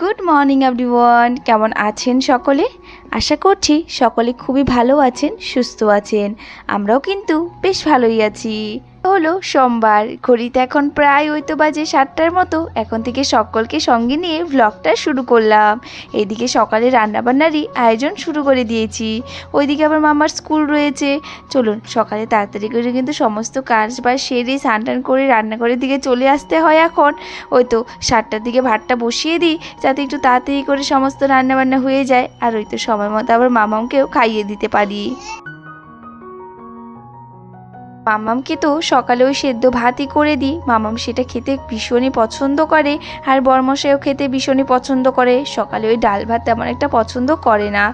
Good morning everyone কেমন আছেন সকলে? আশা করছি সকলে খুবই ভালো আছেন, সুস্থ আছেন। আমরাও কিন্তু বেশ ভালোই আছি। হলো সোমবার। ঘড়িতে এখন প্রায় ওই তো বাজে সাতটার মতো। এখন থেকে সকলকে সঙ্গে নিয়ে ভ্লগটা শুরু করলাম। এইদিকে সকালে রান্নাবান্নারই আয়োজন শুরু করে দিয়েছি। ওইদিকে আবার মামার স্কুল রয়েছে। চলুন, সকালে তাড়াতাড়ি করে কিন্তু সমস্ত কাজ বা সেরে স্নান টান করে রান্নাঘরের দিকে চলে আসতে হয় এখন। ওই তো সাতটার দিকে ভাতটা বসিয়ে দিই, যাতে একটু তাড়াতাড়ি করে সমস্ত রান্নাবান্না হয়ে যায়। আর ওই তো সময় মতো আবার মামামকেও খাইয়ে দিতে পারি। মামামকে তো সকালে ওই সেদ্ধ ভাতই করে দিই। মামাম সেটা খেতে ভীষণই পছন্দ করে আর বরমশাইও খেতে ভীষণই পছন্দ করে। সকালে ওই ডাল ভাত তেমন একটা পছন্দ করে না।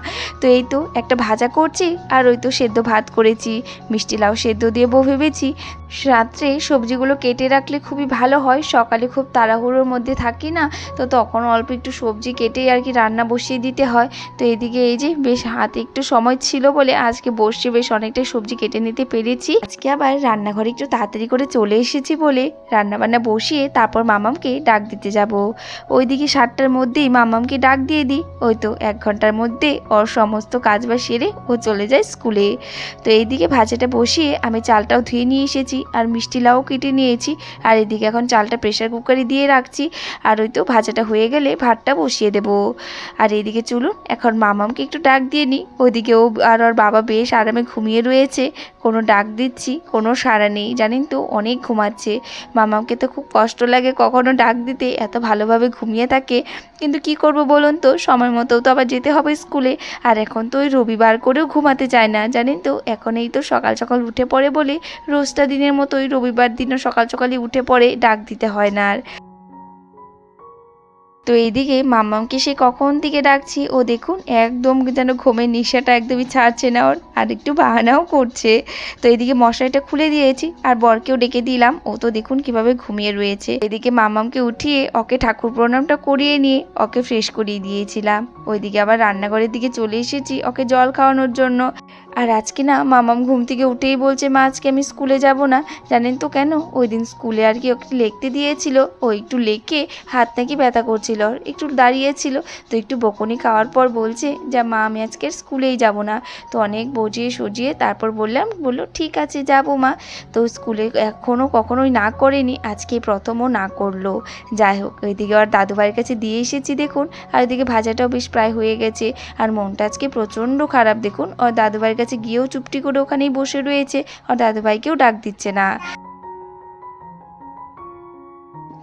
তো এই তো একটা ভাজা করছি আর ওই তো সেদ্ধ ভাত করেছি। মিষ্টি লাউ সেদ্ধ দিয়ে বউ ভেবেছি রাত্রে সবজিগুলো কেটে রাখলে খুবই ভালো হয়। সকালে খুব তাড়াহুড়োর মধ্যে থাকি না, তো তখন অল্প একটু সবজি কেটেই আর কি রান্না বসিয়ে দিতে হয়। তো এদিকে এই যে বেশ হাতে একটু সময় ছিল বলে আজকে বসে বেশ অনেকটাই সবজি কেটে নিতে পেরেছি। আজকে আবার রান্নাঘরে একটু তাড়াতাড়ি করে চলে এসেছি বলে রান্নাবান্না বসিয়ে তারপর মামামকে ডাক দিতে যাব। ওইদিকে সাতটার মধ্যেই মামামকে ডাক দিয়ে দিই। ওই তো এক ঘণ্টার মধ্যে ওর সমস্ত কাজ বাজ সেরে ও চলে যায় স্কুলে। তো এইদিকে ভাজাটা বসিয়ে আমি চালটাও ধুয়ে নিয়ে এসেছি আর মিষ্টি লাউ কেটে নিয়েছি। আর এদিকে এখন চালটা প্রেশার কুকারে দিয়ে রাখছি। আর ওই তো ভাজাটা হয়ে গেলে ভাতটা বসিয়ে দেব। আর এইদিকে চলুন, এখন মামামকে একটু ডাক দিয়ে নিই। ওইদিকে ও আর ওর বাবা বেশ আরামে ঘুমিয়ে রয়েছে। কোনো ডাক দিচ্ছি কোনো সাড়া নেই। জানেন তো, অনেক ঘুমাচ্ছে। মামাকে তো খুব কষ্ট লাগে কখনো ডাক দিতে, এত ভালোভাবে ঘুমিয়ে থাকে। কিন্তু কি করব বলুন তো, সময় মতো তো আবার যেতে হবে স্কুলে। আর এখন তো ওই রবিবার করেও ঘুমাতে চায় না, জানেন তো। এখন এই তো সকাল সকাল উঠে পড়ে বলে, রোজটা দিনের মতো ওই রবিবার দিনও সকাল সকালই উঠে পড়ে, ডাক দিতে হয় না আর। তো এইদিকে মাম্মামকে সে কখন থেকে ডাকছি? ও দেখুন, একদম যেন ঘুমের নিশাটা একদমই ছাড়ছে না ওর, আর একটু বাহানাও করছে। তো এদিকে মশারিটা খুলে দিয়েছি, আর বরকেও ডেকে দিলাম। ও তো দেখুন কীভাবে ঘুমিয়ে রয়েছে। এদিকে মাম্মামকে উঠিয়ে ওকে ঠাকুর প্রণামটা করিয়ে নিয়ে ওকে ফ্রেশ করিয়ে দিয়েছিলাম। ওইদিকে আবার রান্নাঘরের দিকে চলে এসেছি ওকে জল খাওয়ানোর জন্য। আর আজকে না মামাম ঘুম থেকে উঠেই বলছে, মা, আজকে আমি স্কুলে যাব না। জানেন তো কেন? ওই দিন স্কুলে আর কি ওকে লিখতে দিয়েছিল। ও একটু লেখে হাত নাকি ব্যথা করছিল। একটু দাঁড়িয়েছিল। তো একটু বকুনি খাওয়ার পর বলছে যে, মা, আমি আজকে স্কুলেই যাব না। তো অনেক বজিয়ে সজিয়ে তারপর বললাম, বলল, ঠিক আছে, যাব মা। তো স্কুলে এখনও কখনোই না করেনি আজকে প্রথমও না করল। যাই হোক, ওইদিকে আর দাদু বাড়ির কাছে দিয়ে এসেছি দেখুন, আর ওইদিকে ভাজাটাও বেশ প্রায় হয়ে গেছে। আর মনটা আজকে প্রচণ্ড খারাপ দেখুন, ওর দাদু বাড়ির কাছে গিয়েও চুপটি করে ওখানেই বসে রয়েছে। আর দাদুভাইকেও ডাক দিচ্ছে না।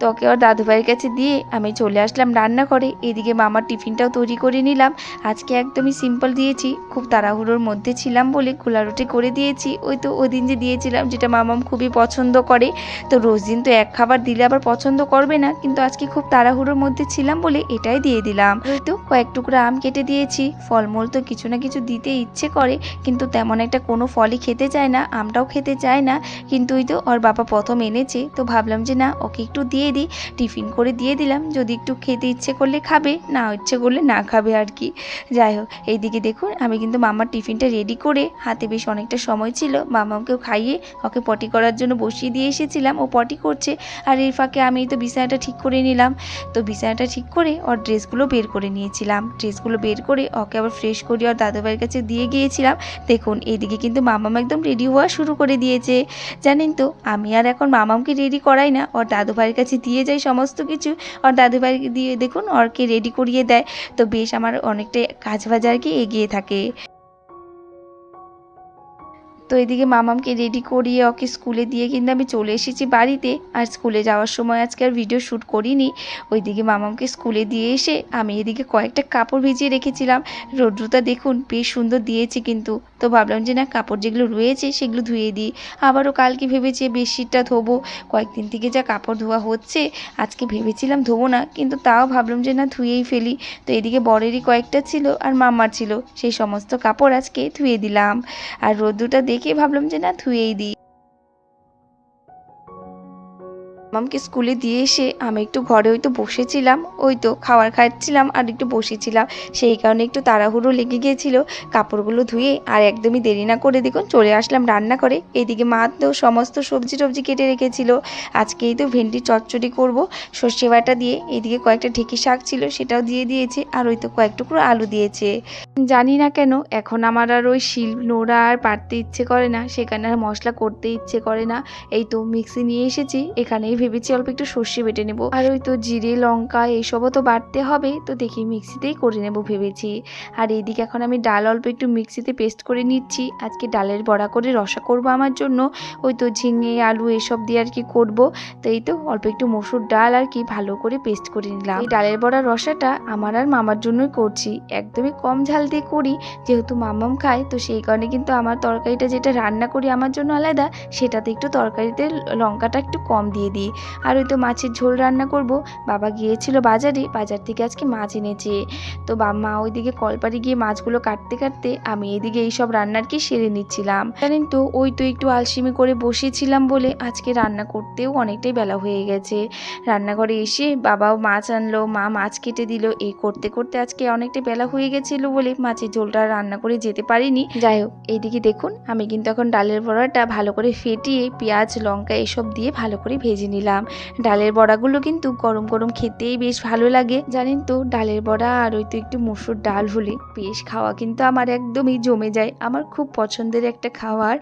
তো ওকে ওর দাদু ভাইয়ের কাছে দিয়ে আমি চলে আসলাম রান্না করে এদিকে মামার টিফিনটাও তৈরি করে নিলাম। আজকে একদমই সিম্পল দিয়েছি। খুব তাড়াহুড়োর মধ্যে ছিলাম বলে খোলা রুটি করে দিয়েছি। ওই তো ওই দিন যে দিয়েছিলাম যেটা মামাম খুবই পছন্দ করে। তো রোজ দিন তো এক খাবার দিলে আবার পছন্দ করবে না। কিন্তু আজকে খুব তাড়াহুড়োর মধ্যে ছিলাম বলে এটাই দিয়ে দিলাম। ওই তো কয়েক টুকরো আম কেটে দিয়েছি। ফলমূল তো কিছু না কিছু দিতে ইচ্ছে করে। কিন্তু তেমন একটা কোনো ফলই খেতে চায় না, আমটাও খেতে চায় না। কিন্তু ওই তো ওর বাবা প্রথম এনেছে। তো ভাবলাম যে না, ওকে একটু দিয়ে দিই, টিফিন করে দিয়ে দিলাম। যদি একটু খেতে ইচ্ছে করলে খাবে, না ইচ্ছে করলে না খাবে আর কি। যাই হোক, এইদিকে দেখুন, আমি কিন্তু মামার টিফিনটা রেডি করে হাতে বেশ অনেকটা সময় ছিল। মামাকেও খাইয়ে ওকে পটি করার জন্য বসিয়ে দিয়ে এসেছিলাম। ও পটি করছে। আর এর ফাঁকে আমি তো বিছানাটা ঠিক করে নিলাম। তো বিছানাটা ঠিক করে ওর ড্রেসগুলো বের করে নিয়েছিলাম। ড্রেসগুলো বের করে ওকে আবার ফ্রেশ করে ওর দাদুভাইয়ের কাছে দিয়ে গিয়েছিলাম। দেখুন এদিকে কিন্তু মামাম একদম রেডি হওয়া শুরু করে দিয়েছে। জানেন তো, আমি আর এখন মামামকে রেডি করাই না। ওর দাদু ভাইয়ের কাছে দিয়ে যায় সমস্ত কিছু। আর ভাইকে দিয়ে দেখুন অর্কে রেডি করিয়ে দেয়। তো বেশ আমার অনেকটাই কাজ বাজ আর কি এগিয়ে থাকে। তো এদিকে মামামকে রেডি করিয়ে ওকে স্কুলে দিয়ে কিন্তু আমি চলে এসেছি বাড়িতে। আর স্কুলে যাওয়ার সময় আজকে আর ভিডিও শ্যুট করিনি। ওইদিকে মামামকে স্কুলে দিয়ে এসে আমি এদিকে কয়েকটা কাপড় ভিজিয়ে রেখেছিলাম। রৌদ্রটা দেখুন, বেশ সুন্দর দিয়েছে কিন্তু। তো ভাবলাম যে না, কাপড় যেগুলো রয়েছে সেগুলো ধুয়ে দিই। আবারও কালকে ভেবেছি বেডশিটটা ধোবো। কয়েকদিন থেকে যা কাপড় ধোয়া হচ্ছে, আজকে ভেবেছিলাম ধোবো না, কিন্তু তাও ভাবলাম যে না, ধুয়েই ফেলি। তো এদিকে বরেরই কয়েকটা ছিল আর মামার ছিল। সেই সমস্ত কাপড় আজকে ধুয়ে দিলাম। আর রোদ্দুরটা দেখে ভাবলাম যে না ধুয়েই দিই। মামকে স্কুলে দিয়ে এসে আমি একটু ঘরে ওই তো বসেছিলাম, ওই তো খাবার খাচ্ছিলাম আর একটু বসেছিলাম। সেই কারণে একটু তাড়াহুড়ো লেগে গিয়েছিল। কাপড়গুলো ধুয়ে আর একদমই দেরি না করে দেখুন চলে আসলাম রান্না করে। এদিকে মা তো সমস্ত সবজি টবজি কেটে রেখেছিল। আজকে এই তো ভেন্ডি চচ্চড়ি করব, সর্ষে বাটা দিয়ে। এদিকে কয়েকটা ঢেঁকি শাক ছিল সেটাও দিয়ে দিয়েছে আর ওই তো কয়েক আলু দিয়েছে। জানি না কেন এখন আমার আর ওই শিল, নোড়া আর পারতে ইচ্ছে করে না। সেখানে আর মশলা করতে ইচ্ছে করে না। এই তো মিক্সি নিয়ে এসেছি, এখানেই ভেবেছি অল্প একটু সর্ষে বেটে নেব। আর ওই তো জিরে, লঙ্কা এইসবও তো বাটতে হবে, তো দেখি মিক্সিতেই করে নেব ভেবেছি। আর এইদিকে এখন আমি ডাল অল্প একটু মিক্সিতে পেস্ট করে নিচ্ছি। আজকে ডালের বড়া করে রসা করব আমার জন্য, ওই তো ঝিঙে, আলু এসব দিয়ে আর কি করব। তো এই তো অল্প একটু মসুর ডাল আর কি ভালো করে পেস্ট করে নিলাম। এই ডালের বড়া রসাটা আমার আর মামার জন্যই করছি। একদমই কম ঝাল দিয়ে করি, যেহেতু মামাম খায়, তো সেই কারণে কিন্তু আমার তরকারিটা যেটা রান্না করি আমার জন্য আলাদা, সেটাতে একটু তরকারিতে লঙ্কাটা একটু কম দিয়ে দিই। আর ওই তো মাছের ঝোল রান্না করব। বাবা গিয়েছিল বাজারে, বাজার থেকে আজকে মাছ এনেছে। তো মা ওইদিকে কলপাড়ি গিয়ে মাছগুলো কাটতে কাটতে আমি এদিকে এইসব রান্নার কি সেরে নিচ্ছিলাম। জানেন তো, ওই তো একটু আলসিমি করে বসেছিলাম বলে আজকে রান্না করতেও অনেকটাই বেলা হয়ে গেছে। রান্নাঘরে এসে বাবাও মাছ আনলো, মা মাছ কেটে দিল। এই করতে করতে আজকে অনেকটা বেলা হয়ে গেছিল বলে মাছের ঝোলটা রান্না করে যেতে পারিনি। যাই হোক, এইদিকে দেখুন, আমি কিন্তু এখন ডালের বড়াটা ভালো করে ফেটিয়ে পেঁয়াজ, লঙ্কা এসব দিয়ে ভালো করে ভেজে নিলাম। ডালের বড়াগুলো কিন্তু গরম গরম খেতেই বেশ ভালো লাগে। জানেন তো, ডালের বড়া আর ওই তো একটু মসুর ডাল হলে বেশ খাওয়া কিন্তু আমার একদমই জমে যায়। আমার খুব পছন্দের একটা খাওয়ার।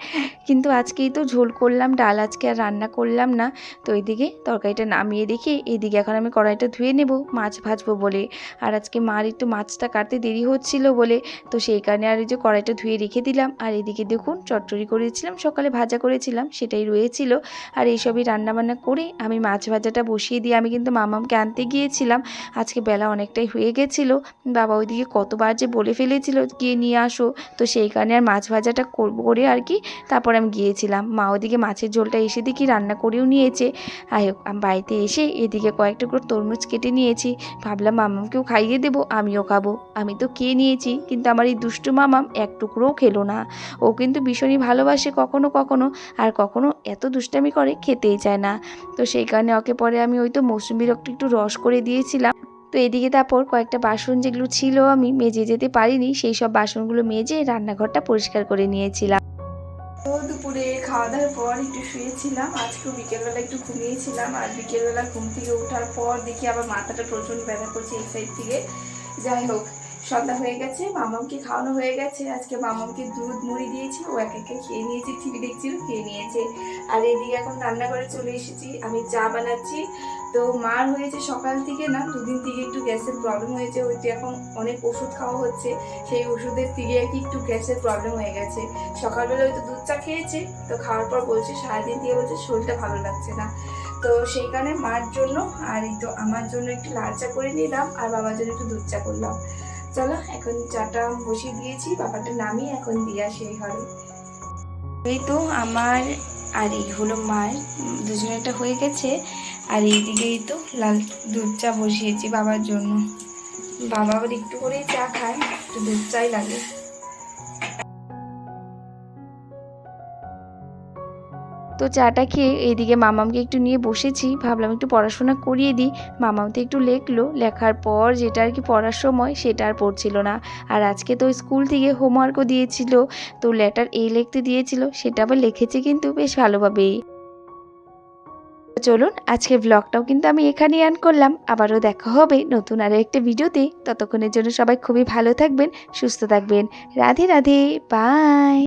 কিন্তু আজকেই তো ঝোল করলাম, ডাল আজকে আর রান্না করলাম না। তো এইদিকে তরকারিটা নামিয়ে রেখে এদিকে এখন আমি কড়াইটা ধুয়ে নেব, মাছ ভাজবো বলে। আর আজকে মার একটু মাছটা কাটতে দেরি হচ্ছিল বলে। তো সেই কারণে আর এই যে কড়াইটা ধুয়ে রেখে দিলাম। আর এদিকে দেখুন, চটচড়ি করেছিলাম, সকালে ভাজা করেছিলাম, সেটাই রয়েছিল। আর এইসবই রান্নাবান্না করে আমি মাছ ভাজাটা বসিয়ে দিয়ে আমি কিন্তু মামামকে আনতে গিয়েছিলাম। আজকে বেলা অনেকটাই হয়ে গেছিল। বাবা ওইদিকে কতবার যে বলে ফেলেছিল, গিয়ে নিয়ে আসো। তো সেই কারণে আর মাছ ভাজাটা করব করে আর কি তারপর আমি গিয়েছিলাম। মা ওদিকে মাছের ঝোলটা এসে দেখি রান্না করেও নিয়েছে। আর আমি বাড়িতে এসে এদিকে কয়েকটা করে তরমুজ কেটে নিয়েছি। ভাবলাম মামামকেও খাইয়ে দেবো, আমিও খাব। আমি তো খেয়ে নিয়েছি, কিন্তু আমার এই দুষ্টু মামাম এক টুকরোও খেলো না। ও কিন্তু ভীষণই ভালোবাসে কখনো কখনো, আর কখনো এত দুষ্টামি করে খেতেই চায় না। তো সেই কারণে ওকে পরে আমি ওই তো মৌসুমি রক্ত একটু রস করে দিয়েছিলাম। তো এদিকে তারপর কয়েকটা বাসন যেগুলো ছিল আমি মেজে যেতে পারিনি, সেই সব বাসনগুলো মেজে রান্নাঘরটা পরিষ্কার করে নিয়েছিলাম। তো দুপুরে খাওয়া দাওয়ার পর একটু শুয়েছিলাম আজকেও বিকেলবেলা একটু ঘুমিয়েছিলাম, আর বিকেলবেলা ঘুম থেকে ওঠার পর দেখি আবার মাথাটা প্রচণ্ড ব্যথা করছে এই সাইড থেকে। যাই হোক সন্ধ্যা হয়ে গেছে, মামামকে খাওয়ানো হয়ে গেছে। আজকে মামামকে দুধ, মুড়ি দিয়েছি, ও এক একে খেয়ে নিয়েছে, টিভি দেখছিল, খেয়ে নিয়েছে। আর এদিকে এখন রান্নাঘরে চলে এসেছি, আমি চা বানাচ্ছি। তো মার হয়েছে সকাল থেকে না, দুদিন থেকে একটু গ্যাসের প্রবলেম হয়েছে, ওই তো এখন অনেক ওষুধ খাওয়া হচ্ছে, সেই ওষুধের থেকে আর কি একটু গ্যাসের প্রবলেম হয়ে গেছে। সকালবেলা হয়তো দুধ চা খেয়েছে, তো খাওয়ার পর বলছে, সারাদিন দিয়ে বলছে, শরীরটা ভালো লাগছে না। তো সেই কারণে মার জন্য, আর এই তো আমার জন্য একটু লাল চা করে নিলাম, আর বাবার জন্য একটু দুধ চা করলাম। চলো, এখন চাটা বসিয়ে দিয়েছি, বাবাটা নামি এখন দিয়ে আসি এই ঘরে। এই তো আমার আর এই হলো মায়ের দুজনেরটা হয়ে গেছে, আর এইদিকেই তো লাল দুধ চা বসিয়েছি বাবার জন্য। বাবা আবার একটু করেই চা খায়, একটু দুধ চাই লাগে। তো চাটা খেয়ে এইদিকে মামামকে একটু নিয়ে বসেছি। ভাবলাম একটু পড়াশোনা করিয়ে দিই। মামাম তো একটু লেখলো। লেখার পর যেটা আর কি পড়ার সময় সেটা আর পড়ছিল না। আর আজকে তো স্কুল থেকে হোমওয়ার্কও দিয়েছিল। তো লেটার এই লিখতে দিয়েছিল। সেটা আবার লিখেছে কিন্তু বেশ ভালোভাবেই। চলুন আজকে ব্লগটাও কিন্তু আমি এখানেই অ্যান করলাম। আবারও দেখা হবে নতুন আরও একটা ভিডিওতে। ততক্ষণের জন্য সবাই খুবই ভালো থাকবেন, সুস্থ থাকবেন। রাধে রাধে। বাই